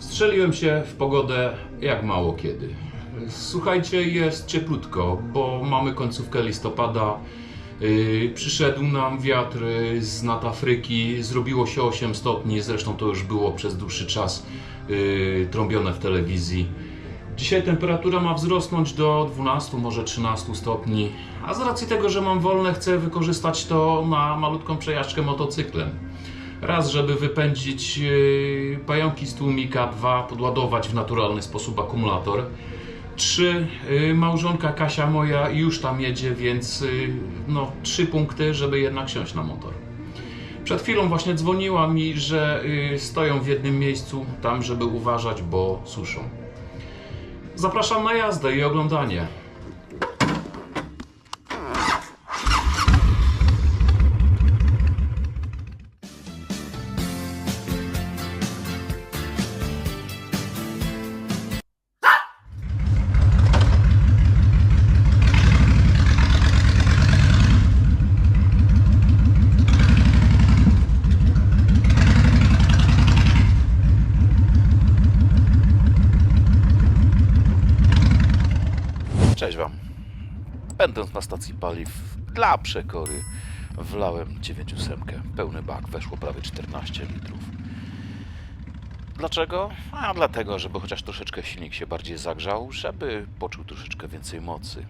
Strzeliłem się w pogodę jak mało kiedy. Słuchajcie, jest cieplutko, bo mamy końcówkę listopada. Yy, przyszedł nam wiatr z nad Afryki, zrobiło się 8 stopni, zresztą to już było przez dłuższy czas yy, trąbione w telewizji. Dzisiaj temperatura ma wzrosnąć do 12, może 13 stopni, a z racji tego, że mam wolne, chcę wykorzystać to na malutką przejażdżkę motocyklem. Raz, żeby wypędzić yy, pająki z tłumika, dwa, podładować w naturalny sposób akumulator. Trzy, yy, małżonka Kasia moja już tam jedzie, więc yy, no, trzy punkty, żeby jednak siąść na motor. Przed chwilą właśnie dzwoniła mi, że stoją w jednym miejscu, tam żeby uważać, bo suszą. Zapraszam na jazdę i oglądanie. Będąc na stacji paliw dla przekory wlałem 9,8. Pełny bak, weszło prawie 14 litrów. Dlaczego? A dlatego, żeby chociaż troszeczkę silnik się bardziej zagrzał, żeby poczuł troszeczkę więcej mocy.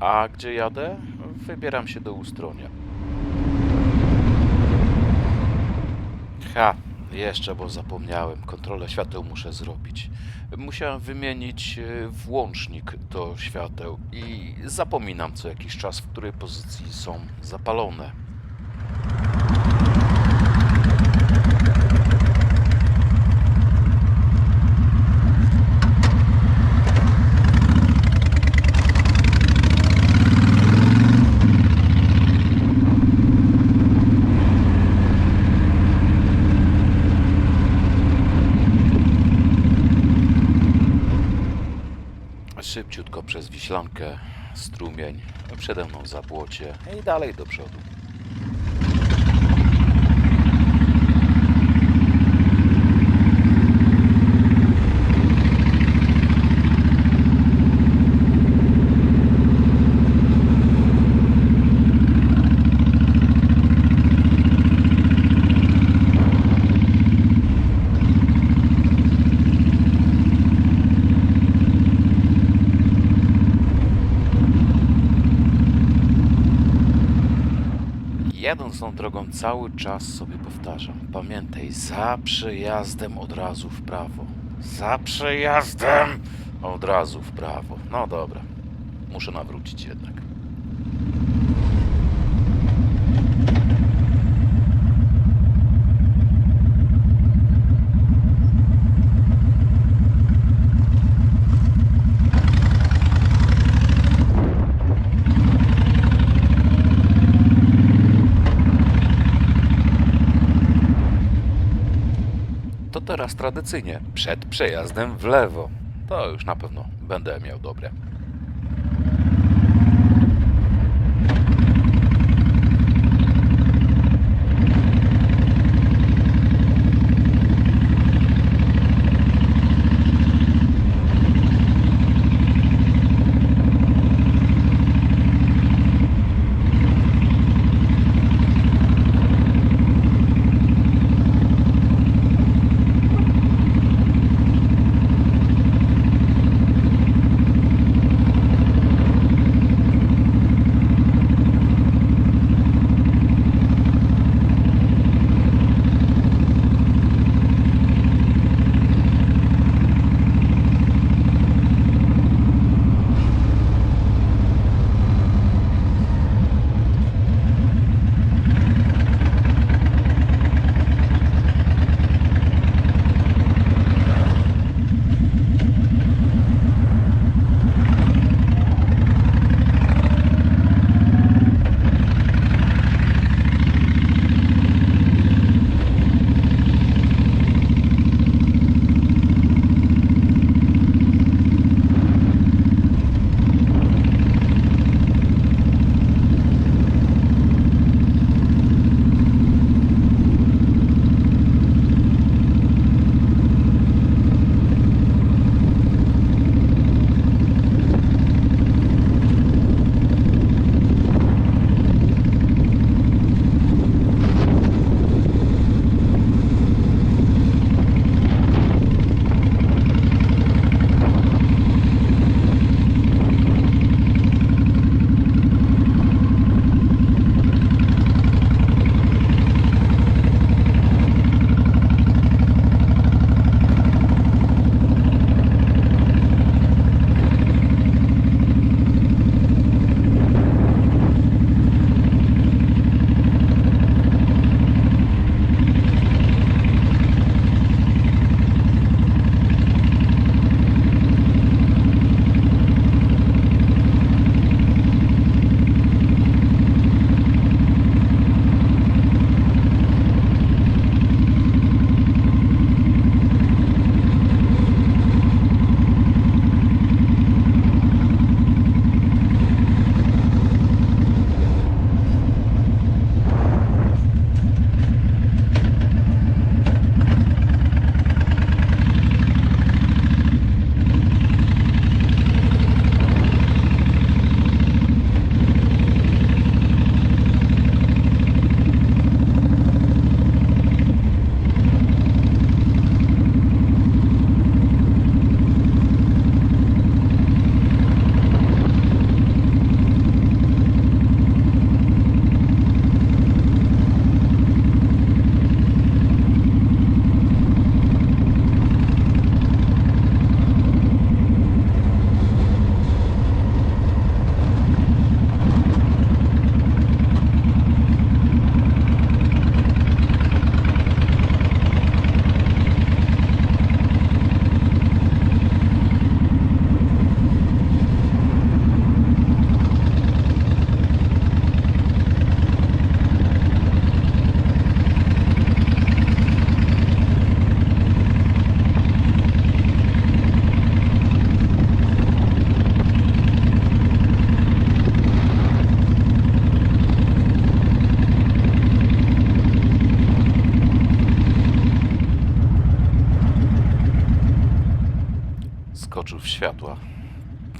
A gdzie jadę? Wybieram się do Ustronia. Ha, jeszcze, bo zapomniałem. Kontrolę świateł muszę zrobić. Musiałem wymienić e, włącznik do świateł i zapominam co jakiś czas, w której pozycji są zapalone. Szybciutko przez Wiślankę, strumień, przede mną zabłocie i dalej do przodu. Jadąc tą drogą cały czas sobie powtarzam. Pamiętaj, za przejazdem od razu w prawo. Za przejazdem od razu w prawo. No dobra. Muszę nawrócić jednak. To teraz tradycyjnie przed przejazdem w lewo. To już na pewno będę miał dobre. Oczów światła.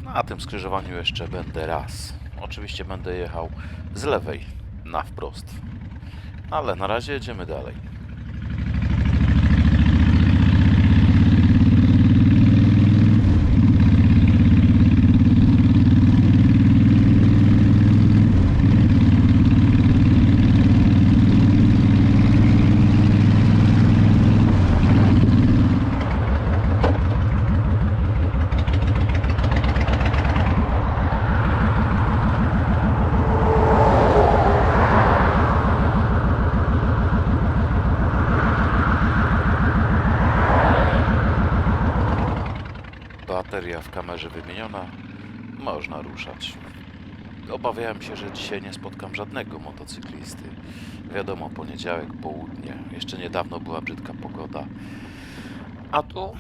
Na tym skrzyżowaniu jeszcze będę raz. Oczywiście będę jechał z lewej na wprost. Ale na razie jedziemy dalej. Bateria w kamerze wymieniona. Można ruszać. Obawiałem się, że dzisiaj nie spotkam żadnego motocyklisty. Wiadomo, poniedziałek, południe. Jeszcze niedawno była brzydka pogoda. A tu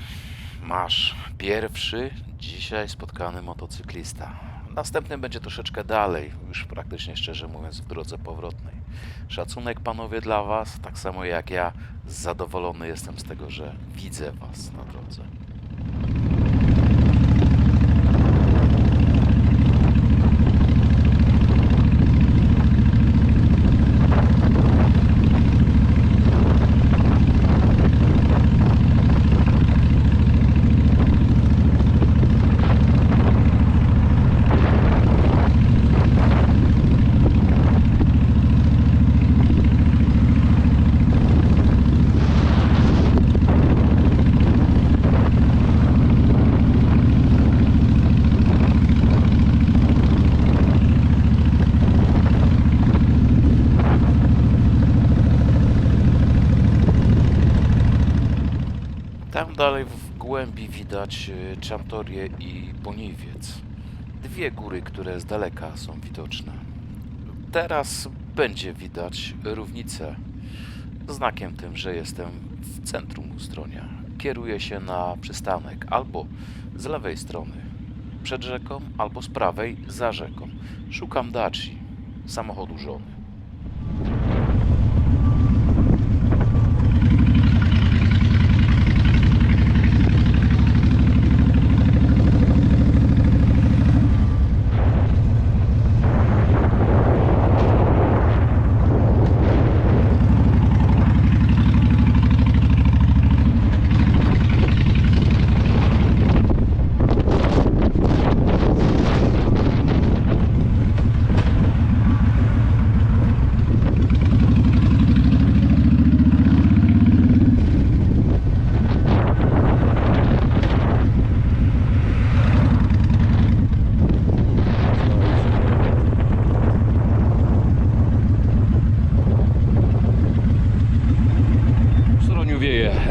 masz pierwszy dzisiaj spotkany motocyklista. Następny będzie troszeczkę dalej, już praktycznie szczerze mówiąc w drodze powrotnej. Szacunek panowie dla was, tak samo jak ja zadowolony jestem z tego, że widzę was na drodze. Tam dalej w głębi widać y, Czantorię i Poniwiec. Dwie góry, które z daleka są widoczne. Teraz będzie widać równicę. Znakiem tym, że jestem w centrum Ustronia. Kieruję się na przystanek albo z lewej strony przed rzeką, albo z prawej za rzeką. Szukam Daci, samochodu żony.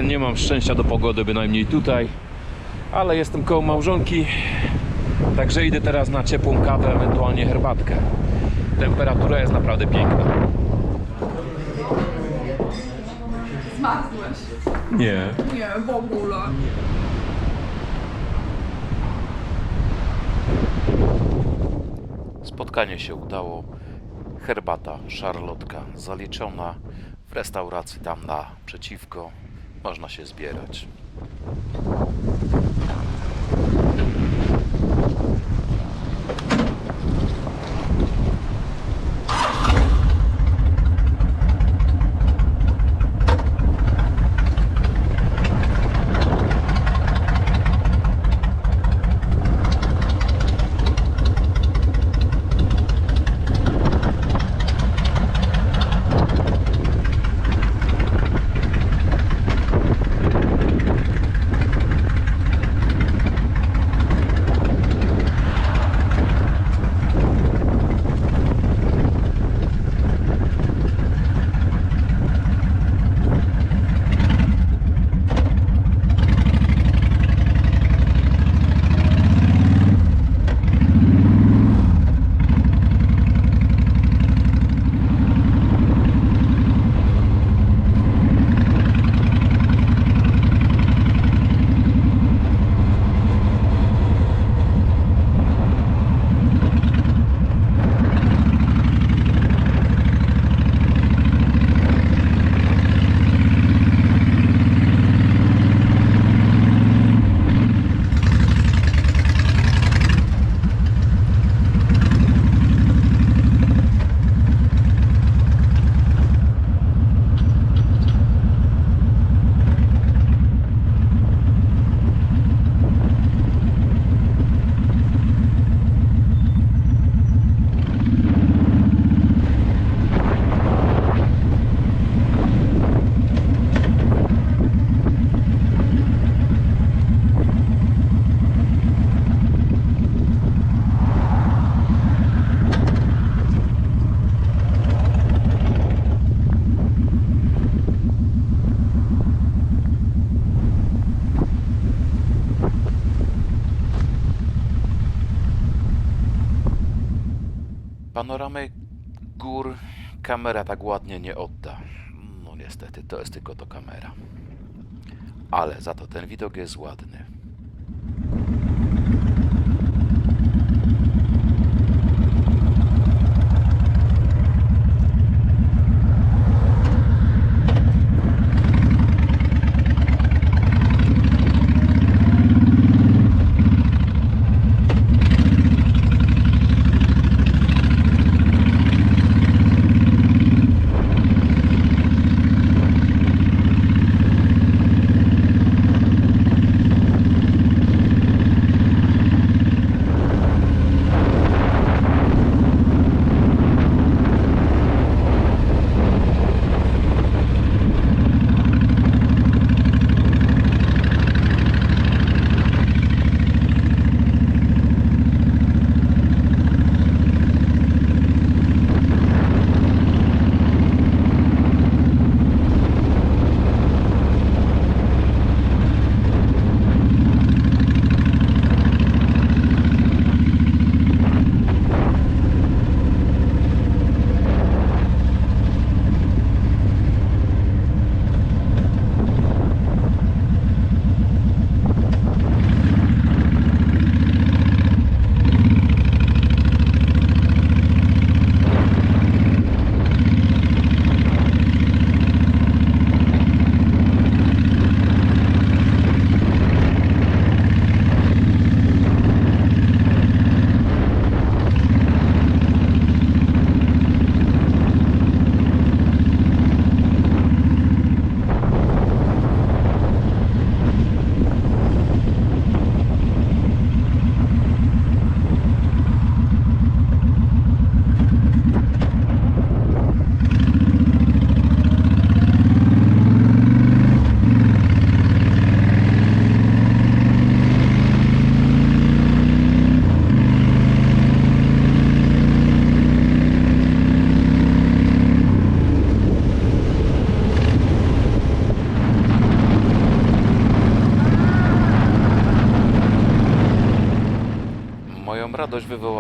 Nie mam szczęścia do pogody, bynajmniej tutaj. Ale jestem koło małżonki. Także idę teraz na ciepłą kawę, ewentualnie herbatkę. Temperatura jest naprawdę piękna. Zmarzłeś? Nie. Nie, w ogóle. Spotkanie się udało. Herbata, szarlotka zaliczona. W restauracji tam naprzeciwko można się zbierać. Panoramę gór kamera tak ładnie nie odda. No niestety, to jest tylko to kamera. Ale za to ten widok jest ładny.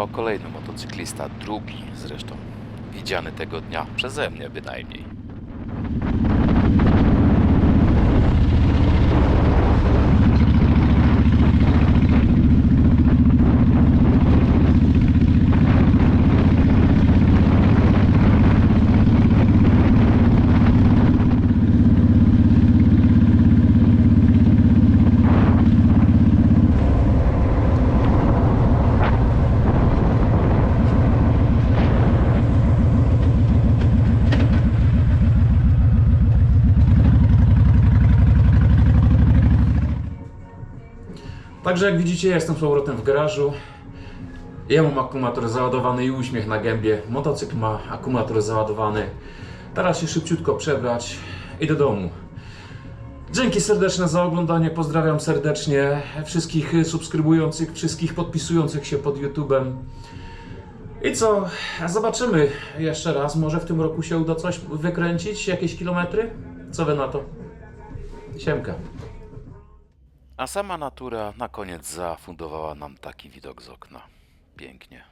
Wywołał kolejny motocyklista, drugi zresztą, widziany tego dnia, przeze mnie bynajmniej. Także jak widzicie, jestem z powrotem w garażu. Ja mam akumulator załadowany i uśmiech na gębie. Motocykl ma akumulator załadowany. Teraz się szybciutko przebrać i do domu. Dzięki serdeczne za oglądanie. Pozdrawiam serdecznie wszystkich subskrybujących, wszystkich podpisujących się pod YouTube'em. I co? Zobaczymy jeszcze raz. Może w tym roku się uda coś wykręcić, jakieś kilometry? Co wy na to? Siemka. A sama natura na koniec zafundowała nam taki widok z okna. Pięknie.